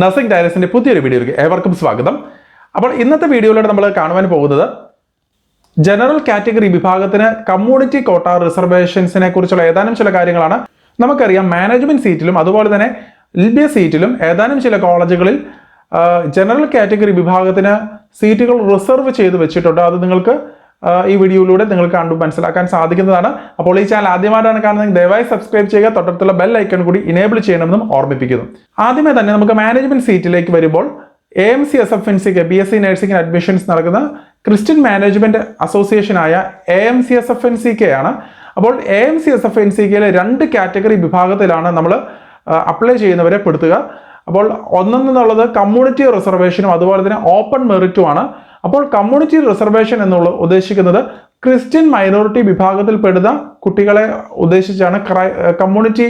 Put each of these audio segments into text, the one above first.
Nursing ഡയറസിന്റെ പുതിയൊരു വീഡിയോയിലേക്ക് ഏവർക്കും സ്വാഗതം. അപ്പോൾ ഇന്നത്തെ വീഡിയോയിലൂടെ നമ്മൾ കാണുവാൻ പോകുന്നത് ജനറൽ കാറ്റഗറി വിഭാഗത്തിന് കമ്മ്യൂണിറ്റി കോട്ട റിസർവേഷൻസിനെ കുറിച്ചുള്ള ഏതാനും ചില കാര്യങ്ങളാണ് നമുക്കറിയാം. മാനേജ്മെന്റ് സീറ്റിലും അതുപോലെ തന്നെ എൽ സീറ്റിലും ഏതാനും ചില കോളേജുകളിൽ ജനറൽ കാറ്റഗറി വിഭാഗത്തിന് സീറ്റുകൾ റിസർവ് ചെയ്ത് വെച്ചിട്ടുണ്ട്. അത് നിങ്ങൾക്ക് ഈ വീഡിയോയിലൂടെ നിങ്ങൾ കണ്ടു മനസ്സിലാക്കാൻ സാധിക്കുന്നതാണ്. അപ്പോൾ ഈ ചാനൽ ആദ്യമായിട്ടാണ് കാണുന്നത് ദയവായി സബ്സ്ക്രൈബ് ചെയ്യുക. തൊട്ടടുത്തുള്ള ബെൽ ഐക്കൺ കൂടി ഇനേബിൾ ചെയ്യണമെന്നും ഓർമ്മിപ്പിക്കുന്നു. ആദ്യമേ തന്നെ നമുക്ക് മാനേജ്മെന്റ് സീറ്റിലേക്ക് വരുമ്പോൾ A M C S F N സിക്ക് B S C nursing admissions നടക്കുന്ന Christian management അസോസിയേഷനായ A M C S F N C K ആണ്. അപ്പോൾ A M C S F N C കെയിലെ രണ്ട് കാറ്റഗറി വിഭാഗത്തിലാണ് നമ്മൾ അപ്ലൈ ചെയ്യുന്നവരെ പെടുത്തുക. അപ്പോൾ ഒന്നെന്നുള്ളത് കമ്മ്യൂണിറ്റി റിസർവേഷനും അതുപോലെ തന്നെ ഓപ്പൺ മെറിറ്റുമാണ് അപ്പോൾ കമ്മ്യൂണിറ്റി റിസർവേഷൻ എന്നുള്ള ഉദ്ദേശിക്കുന്നത് ക്രിസ്ത്യൻ മൈനോറിറ്റി വിഭാഗത്തിൽപ്പെടുന്ന കുട്ടികളെ ഉദ്ദേശിച്ചാണ് കമ്മ്യൂണിറ്റി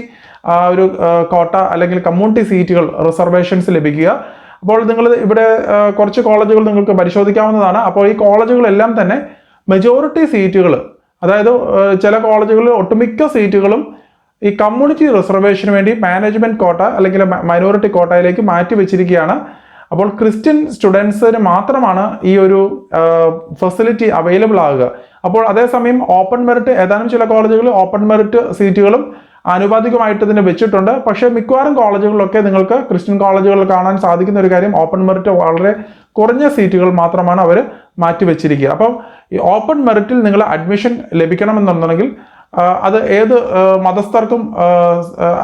ഒരു കോട്ട അല്ലെങ്കിൽ കമ്മ്യൂണിറ്റി സീറ്റുകൾ റിസർവേഷൻസ് ലഭിക്കുക. അപ്പോൾ നിങ്ങൾ ഇവിടെ കുറച്ച് കോളേജുകൾ നിങ്ങൾക്ക് പരിശോധിക്കാവുന്നതാണ്. അപ്പോൾ ഈ കോളേജുകളെല്ലാം തന്നെ മെജോറിറ്റി സീറ്റുകൾ അതായത് ചില കോളേജുകളിൽ ഒട്ടുമിക്ക സീറ്റുകളും ഈ കമ്മ്യൂണിറ്റി റിസർവേഷന് വേണ്ടി മാനേജ്മെന്റ് കോട്ട അല്ലെങ്കിൽ മൈനോറിറ്റി കോട്ടയിലേക്ക് മാറ്റി വെച്ചിരിക്കുകയാണ് അപ്പോൾ ക്രിസ്ത്യൻ സ്റ്റുഡൻസിന് മാത്രമാണ് ഈ ഒരു ഫെസിലിറ്റി അവൈലബിൾ ആകുക. അപ്പോൾ അതേസമയം ഓപ്പൺ മെറിറ്റ് ഏതാനും ചില കോളേജുകളിൽ ഓപ്പൺ മെറിറ്റ് സീറ്റുകളും ആനുപാതികമായിട്ട് ഇതിനെ വെച്ചിട്ടുണ്ട്. പക്ഷേ മിക്കവാറും കോളേജുകളിലൊക്കെ നിങ്ങൾക്ക് ക്രിസ്ത്യൻ കോളേജുകളിൽ കാണാൻ സാധിക്കുന്ന ഒരു കാര്യം ഓപ്പൺ മെറിറ്റ് വളരെ കുറഞ്ഞ സീറ്റുകൾ മാത്രമാണ് അവർ മാറ്റി വെച്ചിരിക്കുക. അപ്പം ഈ ഓപ്പൺ മെറിറ്റിൽ നിങ്ങൾ അഡ്മിഷൻ ലഭിക്കണമെന്നുണ്ടെങ്കിൽ അത് ഏത് മതസ്ഥർക്കും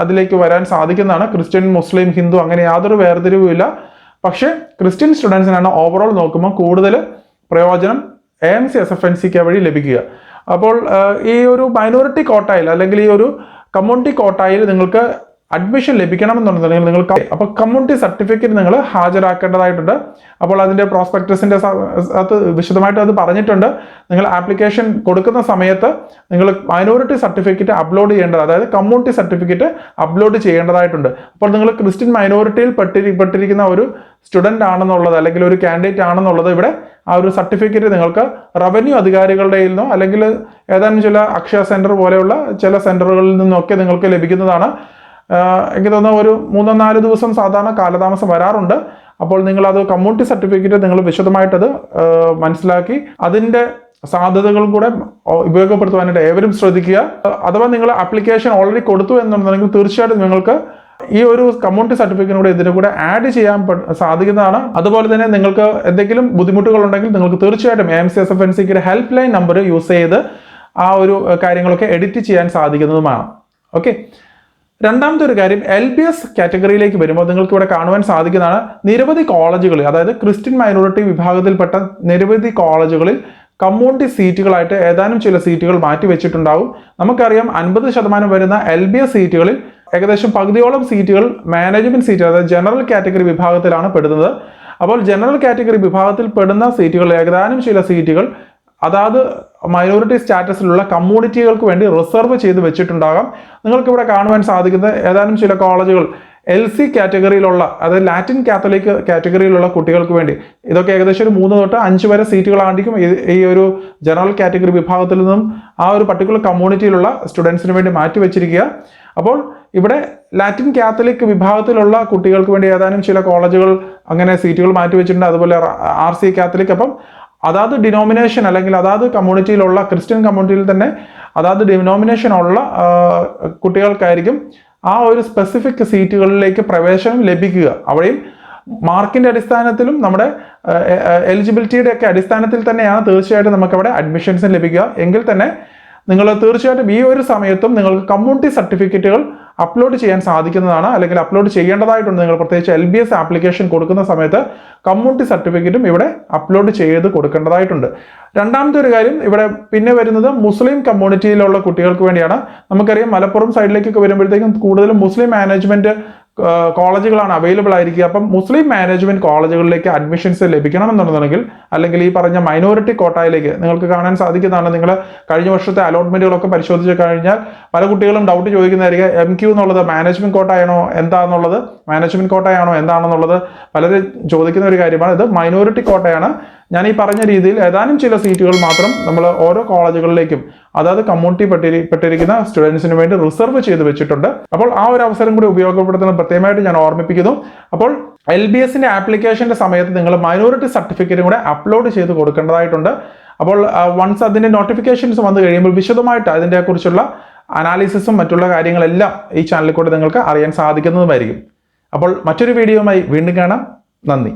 അതിലേക്ക് വരാൻ സാധിക്കുന്നതാണ്. ക്രിസ്ത്യൻ മുസ്ലിം ഹിന്ദു അങ്ങനെ യാതൊരു വേർതിരിവുമില്ല. പക്ഷേ ക്രിസ്ത്യൻ സ്റ്റുഡൻസിനാണ് ഓവറോൾ നോക്കുമ്പോൾ കൂടുതൽ പ്രയോജനം A M C S F N C K വഴി ലഭിക്കുക. അപ്പോൾ ഈ ഒരു മൈനോറിറ്റി കോട്ടായിൽ അല്ലെങ്കിൽ ഈ ഒരു കമ്മ്യൂണിറ്റി കോട്ടായിൽ നിങ്ങൾക്ക് അഡ്മിഷൻ ലഭിക്കണമെന്നുണ്ടെങ്കിൽ നിങ്ങൾ അപ്പോൾ കമ്മ്യൂണിറ്റി സർട്ടിഫിക്കറ്റ് നിങ്ങൾ ഹാജരാക്കേണ്ടതായിട്ടുണ്ട്. അപ്പോൾ അതിന്റെ പ്രോസ്പെക്ടസിന്റെ അത് വിശദമായിട്ട് അത് പറഞ്ഞിട്ടുണ്ട്. നിങ്ങൾ ആപ്ലിക്കേഷൻ കൊടുക്കുന്ന സമയത്ത് നിങ്ങൾ മൈനോറിറ്റി സർട്ടിഫിക്കറ്റ് അപ്ലോഡ് ചെയ്യേണ്ടത് അതായത് കമ്മ്യൂണിറ്റി സർട്ടിഫിക്കറ്റ് അപ്ലോഡ് ചെയ്യേണ്ടതായിട്ടുണ്ട്. അപ്പോൾ നിങ്ങൾ ക്രിസ്ത്യൻ മൈനോറിറ്റിയിൽ പെട്ടിരി പെട്ടിരിക്കുന്ന ഒരു സ്റ്റുഡന്റ് ആണെന്നുള്ളത് അല്ലെങ്കിൽ ഒരു കാൻഡിഡേറ്റ് ആണെന്നുള്ളത് ഇവിടെ ആ ഒരു സർട്ടിഫിക്കറ്റ് നിങ്ങൾക്ക് റവന്യൂ അധികാരികളുടെ നിന്നോ അല്ലെങ്കിൽ ഏതാനും ചില അക്ഷയ സെന്റർ പോലെയുള്ള ചില സെന്ററുകളിൽ നിന്നൊക്കെ നിങ്ങൾക്ക് ലഭിക്കുന്നതാണ്. എനിക്ക് തോന്നുന്ന ഒരു മൂന്നോ നാല് ദിവസം സാധാരണ കാലതാമസം വരാറുണ്ട്. അപ്പോൾ നിങ്ങൾ അത് കമ്മ്യൂണിറ്റി സർട്ടിഫിക്കറ്റ് നിങ്ങൾ വിശദമായിട്ടത് മനസ്സിലാക്കി അതിന്റെ സാധ്യതകളും കൂടെ ഉപയോഗപ്പെടുത്തുവാനായിട്ട് ഏവരും ശ്രദ്ധിക്കുക. അഥവാ നിങ്ങൾ ആപ്ലിക്കേഷൻ ഓൾറെഡി കൊടുത്തു എന്നുണ്ടെങ്കിൽ തീർച്ചയായിട്ടും നിങ്ങൾക്ക് ഈ ഒരു കമ്മ്യൂണിറ്റി സർട്ടിഫിക്കറ്റിനൂടെ കൂടെ ഇതിന്റെ കൂടെ ആഡ് ചെയ്യാൻ സാധിക്കുന്നതാണ്. അതുപോലെ തന്നെ നിങ്ങൾക്ക് എന്തെങ്കിലും ബുദ്ധിമുട്ടുകൾ ഉണ്ടെങ്കിൽ നിങ്ങൾക്ക് തീർച്ചയായിട്ടും M C S F N സിക്ക് ഹെൽപ്പ് ലൈൻ നമ്പർ യൂസ് ചെയ്ത് ആ ഒരു കാര്യങ്ങളൊക്കെ എഡിറ്റ് ചെയ്യാൻ സാധിക്കുന്നതുമാണ്. ഓക്കെ രണ്ടാമത്തെ ഒരു കാര്യം എൽ ബി എസ് കാറ്റഗറിയിലേക്ക് വരുമ്പോൾ നിങ്ങൾക്ക് ഇവിടെ കാണുവാൻ സാധിക്കുന്നതാണ് നിരവധി കോളേജുകളിൽ അതായത് ക്രിസ്ത്യൻ മൈനോറിറ്റി വിഭാഗത്തിൽപ്പെട്ട നിരവധി കോളേജുകളിൽ കമ്മ്യൂണിറ്റി സീറ്റുകളായിട്ട് ഏതാനും ചില സീറ്റുകൾ മാറ്റി വെച്ചിട്ടുണ്ടാവും. നമുക്കറിയാം അൻപത് ശതമാനം വരുന്ന എൽ ബി എസ് സീറ്റുകളിൽ ഏകദേശം പകുതിയോളം സീറ്റുകൾ മാനേജ്മെന്റ് സീറ്റ് അതായത് ജനറൽ കാറ്റഗറി വിഭാഗത്തിലാണ് പെടുന്നത്. അപ്പോൾ ജനറൽ കാറ്റഗറി വിഭാഗത്തിൽ പെടുന്ന സീറ്റുകൾ ഏതാനും ചില സീറ്റുകൾ അതാത് മൈനോറിറ്റി സ്റ്റാറ്റസിലുള്ള കമ്മ്യൂണിറ്റികൾക്ക് വേണ്ടി റിസർവ് ചെയ്ത് വെച്ചിട്ടുണ്ടാകാം. നിങ്ങൾക്ക് ഇവിടെ കാണുവാൻ സാധിക്കുന്നത് ഏതാനും ചില കോളേജുകൾ എൽ സി കാറ്റഗറിയിലുള്ള അതായത് ലാറ്റിൻ കാത്തലിക് കാറ്റഗറിയിലുള്ള കുട്ടികൾക്ക് വേണ്ടി. ഇതൊക്കെ ഏകദേശം ഒരു മൂന്ന് തൊട്ട് അഞ്ച് വരെ സീറ്റുകളായിരിക്കും ഈ- ഒരു ജനറൽ കാറ്റഗറി വിഭാഗത്തിൽ നിന്നും ആ ഒരു പർട്ടിക്കുലർ കമ്മ്യൂണിറ്റിയിലുള്ള സ്റ്റുഡൻസിന് വേണ്ടി മാറ്റി വെച്ചിരിക്കുക. അപ്പോൾ ഇവിടെ ലാറ്റിൻ കാത്തലിക് വിഭാഗത്തിലുള്ള കുട്ടികൾക്ക് വേണ്ടി ഏതാനും ചില കോളേജുകൾ അങ്ങനെ സീറ്റുകൾ മാറ്റി വെച്ചിട്ടുണ്ട്. അതുപോലെ ആർ സി കാത്തലിക് അപ്പം അതാത് ഡിനോമിനേഷൻ അല്ലെങ്കിൽ അതാത് കമ്മ്യൂണിറ്റിയിലുള്ള ക്രിസ്ത്യൻ കമ്മ്യൂണിറ്റിയിൽ തന്നെ അതാത് ഡിനോമിനേഷൻ ഉള്ള കുട്ടികൾക്കായിരിക്കും ആ ഒരു സ്പെസിഫിക് സീറ്റുകളിലേക്ക് പ്രവേശനം ലഭിക്കുക. അവിടെയും മാർക്കിന്റെ അടിസ്ഥാനത്തിലും നമ്മുടെ എലിജിബിലിറ്റിയുടെ ഒക്കെ അടിസ്ഥാനത്തിൽ തന്നെയാണ് തീർച്ചയായിട്ടും നമുക്ക് അവിടെ അഡ്മിഷൻസ് ലഭിക്കുക. എങ്കിൽ തന്നെ നിങ്ങൾ തീർച്ചയായിട്ടും ഈ ഒരു സമയത്തും നിങ്ങൾക്ക് കമ്മ്യൂണിറ്റി സർട്ടിഫിക്കറ്റുകൾ അപ്ലോഡ് ചെയ്യാൻ സാധിക്കുന്നതാണ്. അല്ലെങ്കിൽ അപ്ലോഡ് ചെയ്യേണ്ടതായിട്ടുണ്ട്. നിങ്ങൾ പ്രത്യേകിച്ച് എൽ ബി എസ് ആപ്ലിക്കേഷൻ കൊടുക്കുന്ന സമയത്ത് കമ്മ്യൂണിറ്റി സർട്ടിഫിക്കറ്റും ഇവിടെ അപ്ലോഡ് ചെയ്ത് കൊടുക്കേണ്ടതായിട്ടുണ്ട്. രണ്ടാമത്തെ ഒരു കാര്യം ഇവിടെ പിന്നെ വരുന്നത് മുസ്ലിം കമ്മ്യൂണിറ്റിയിലുള്ള കുട്ടികൾക്ക് വേണ്ടിയാണ്. നമുക്കറിയാം മലപ്പുറം സൈഡിലേക്കൊക്കെ വരുമ്പോഴത്തേക്കും കൂടുതലും മുസ്ലിം മാനേജ്മെന്റ് കോളേജുകളാണ് അവൈലബിൾ ആയിരിക്കുക. അപ്പം മുസ്ലിം മാനേജ്മെന്റ് കോളേജുകളിലേക്ക് അഡ്മിഷൻസ് ലഭിക്കണമെന്നുണ്ടെന്നുണ്ടെങ്കിൽ അല്ലെങ്കിൽ ഈ പറഞ്ഞ മൈനോറിറ്റി കോട്ടായിലേക്ക് നിങ്ങൾക്ക് കാണാൻ സാധിക്കുന്നതാണ്. നിങ്ങൾ കഴിഞ്ഞ വർഷത്തെ അലോട്ട്മെന്റുകളൊക്കെ പരിശോധിച്ച് കഴിഞ്ഞാൽ പല കുട്ടികളും ഡൗട്ട് ചോദിക്കുന്നതായിരിക്കും എം ക്യൂ എന്നുള്ളത് മാനേജ്മെന്റ് കോട്ടയാണോ എന്താണെന്നുള്ളത് മാനേജ്മെന്റ് കോട്ടയാണോ എന്താണെന്നുള്ളത്? പലരും ചോദിക്കുന്ന ഒരു കാര്യമാണ് ഇത് മൈനോറിറ്റി കോട്ടയാണ്. ഞാൻ ഈ പറഞ്ഞ രീതിയിൽ ഏതാനും ചില സീറ്റുകൾ മാത്രം നമ്മൾ ഓരോ കോളേജുകളിലേക്കും അതായത് കമ്മ്യൂണിറ്റി പെട്ടിരി പെട്ടിരിക്കുന്ന സ്റ്റുഡൻസിന് വേണ്ടി റിസർവ് ചെയ്ത് വെച്ചിട്ടുണ്ട്. അപ്പോൾ ആ ഒരു അവസരം കൂടി ഉപയോഗപ്പെടുത്തുന്നത് പ്രത്യേകമായിട്ട് ഞാൻ ഓർമ്മിപ്പിക്കുന്നു. അപ്പോൾ എൽ ബി എസിന്റെ ആപ്ലിക്കേഷന്റെ സമയത്ത് നിങ്ങൾ മൈനോറിറ്റി സർട്ടിഫിക്കറ്റും കൂടെ അപ്ലോഡ് ചെയ്ത് കൊടുക്കേണ്ടതായിട്ടുണ്ട്. അപ്പോൾ വൺസ് അതിന്റെ നോട്ടിഫിക്കേഷൻസ് വന്നു കഴിയുമ്പോൾ വിശദമായിട്ട് അതിനെ കുറിച്ചുള്ള അനാലിസിസും മറ്റുള്ള കാര്യങ്ങളെല്ലാം ഈ ചാനലിൽ കൂടെ നിങ്ങൾക്ക് അറിയാൻ സാധിക്കുന്നതുമായിരിക്കും. അപ്പോൾ മറ്റൊരു വീഡിയോയുമായി വീണ്ടും കാണാം. നന്ദി.